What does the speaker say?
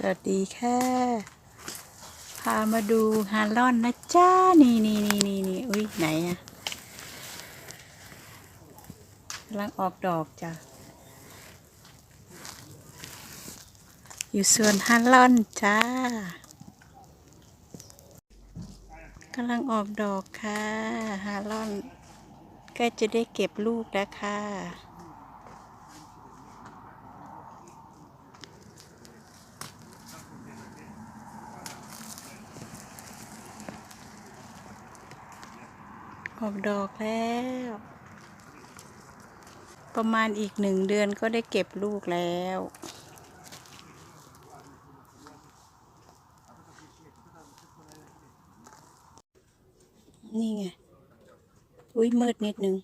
สวัสดีค่ะ พามาดูฮาลอนนะจ้า นี่นี่นี่นี่นี่อุ้ยไหนอะกำลังออกดอกจ้ะ อยู่สวนฮาลอนจ้ากำลังออกดอกค่ะฮาลอนใกล้จะได้เก็บลูกแล้วค่ะ ออกดอกแล้ว ประมาณอีกหนึ่งเดือนก็ได้เก็บลูกแล้ว นี่ไง อุ้ยมืดนิดนึง